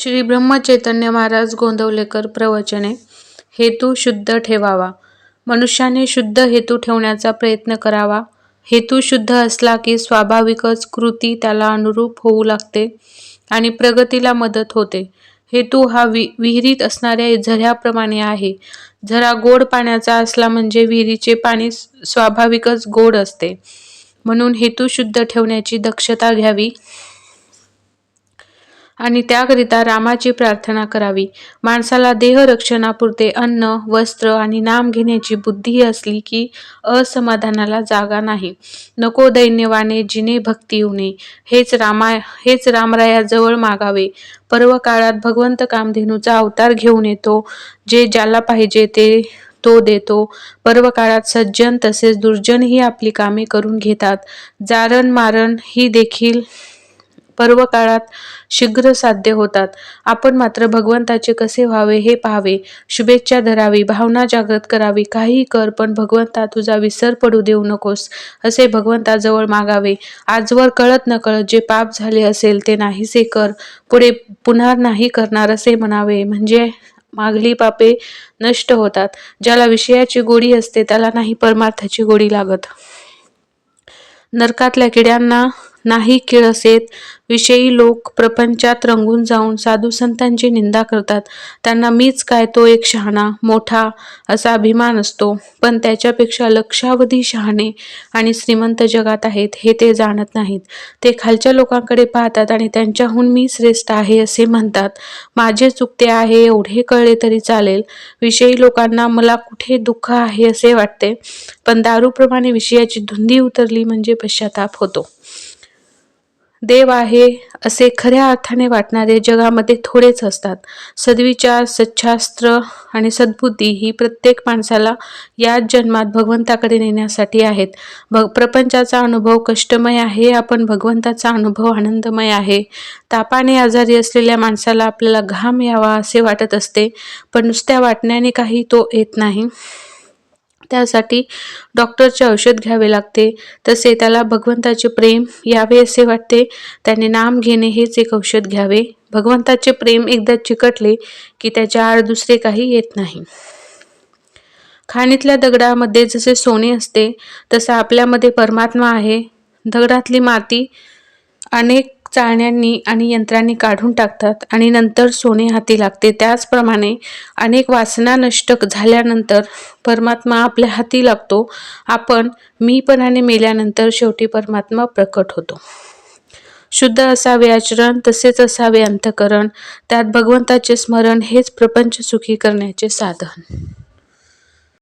श्री ब्रह्मचैतन्य महाराज गोंदवलेकर प्रवचने हेतू शुद्ध ठेवावा. मनुष्याने शुद्ध हेतू ठेवण्याचा प्रयत्न करावा. हेतू शुद्ध असला की स्वाभाविकच कृती त्याला अनुरूप होऊ लागते आणि प्रगतीला मदत होते. हेतू हा वि विहिरीत असणाऱ्या झऱ्याप्रमाणे आहे. झरा गोड पाण्याचा असला म्हणजे विहिरीचे पाणी स्वाभाविकच गोड असते. म्हणून हेतू शुद्ध ठेवण्याची दक्षता घ्यावी. आणि त्याकरिता रामाची प्रार्थना करावी. माणसाला देहरक्षणापुरते अन्न वस्त्र आणि नाम घेण्याची बुद्धी असली की असमाधानाला जागा नाही. नको दैन्यवाने जिने भक्ती उणे. हेच रामा हेच रामरायाजवळ मागावे. पर्व काळात भगवंत कामधेनूचा अवतार घेऊन येतो. जे ज्याला पाहिजे ते तो देतो. पर्व काळात सज्जन तसेच दुर्जनही आपली कामे करून घेतात. जारण मारण ही देखील पर्व काळात शीघ्र साध्य होतात. आपण मात्र भगवंताचे कसे व्हावे हे पाहावे. शुभेच्छा धरावी भावना जागृत करावी. काही कर पण भगवंता तुझा विसर पडू देऊ नकोस असे भगवंताजवळ मागावे. आजवर कळत न कळत जे पाप झाले असेल ते नाहीसे कर पुढे पुन्हा नाही करणार असे म्हणावे. म्हणजे मागली पापे नष्ट होतात. ज्याला विषयाची गोडी असते त्याला नाही परमार्थाची गोडी लागत. नरकातल्या किड्यांना नाही किळसेत विषयी लोक प्रपंचात रंगून जाऊन साधू संतांची निंदा करतात. त्यांना मीच काय तो एक शहाणा मोठा असा अभिमान असतो. पण त्याच्यापेक्षा लक्षावधी शहाणे आणि श्रीमंत जगात आहेत हे ते जाणत नाहीत. ते खालच्या लोकांकडे पाहतात आणि त्यांच्याहून मी श्रेष्ठ आहे असे म्हणतात. माझे चुकते आहे एवढे कळले तरी चालेल. विषयी लोकांना मला कुठे दुःख आहे असे वाटते. पण दारूप्रमाणे विषयाची धुंदी उतरली म्हणजे पश्चाताप होतो. देव आहे असे खऱ्या अर्थाने वाटणारे जगामध्ये थोडेच असतात. सद्विचार सच्छास्त्र आणि सद्बुद्धी ही प्रत्येक माणसाला याच जन्मात भगवंताकडे नेण्यासाठी आहेत. भ प्रपंचाचा अनुभव कष्टमय आहे आपण भगवंताचा अनुभव आनंदमय आहे. तापाने आजारी असलेल्या माणसाला आपल्याला घाम यावा असे वाटत असते पण नुसत्या वाटण्याने काही तो येत नाही. त्यासाठी डॉक्टरचे औषध घ्यावे लागते. तसे त्याला भगवंताचे प्रेम यावे असे वाटते. त्याने नाम घेणे हेच एक औषध घ्यावे. भगवंताचे प्रेम एकदा चिकटले की त्याच्या आड दुसरे काही येत नाही. खाणीतल्या दगडामध्ये जसे सोने असते तसं आपल्यामध्ये परमात्मा आहे. दगडातली माती अनेक चाळण्यांनी आणि यंत्रांनी काढून टाकतात आणि नंतर सोने हाती लागते. त्याचप्रमाणे अनेक वासना नष्ट झाल्यानंतर परमात्मा आपल्या हाती लागतो. आपण मीपणाने मेल्यानंतर शेवटी परमात्मा प्रकट होतो. शुद्ध असावे आचरण तसेच असावे अंतकरण त्यात भगवंताचे स्मरण हेच प्रपंच सुखी करण्याचे साधन.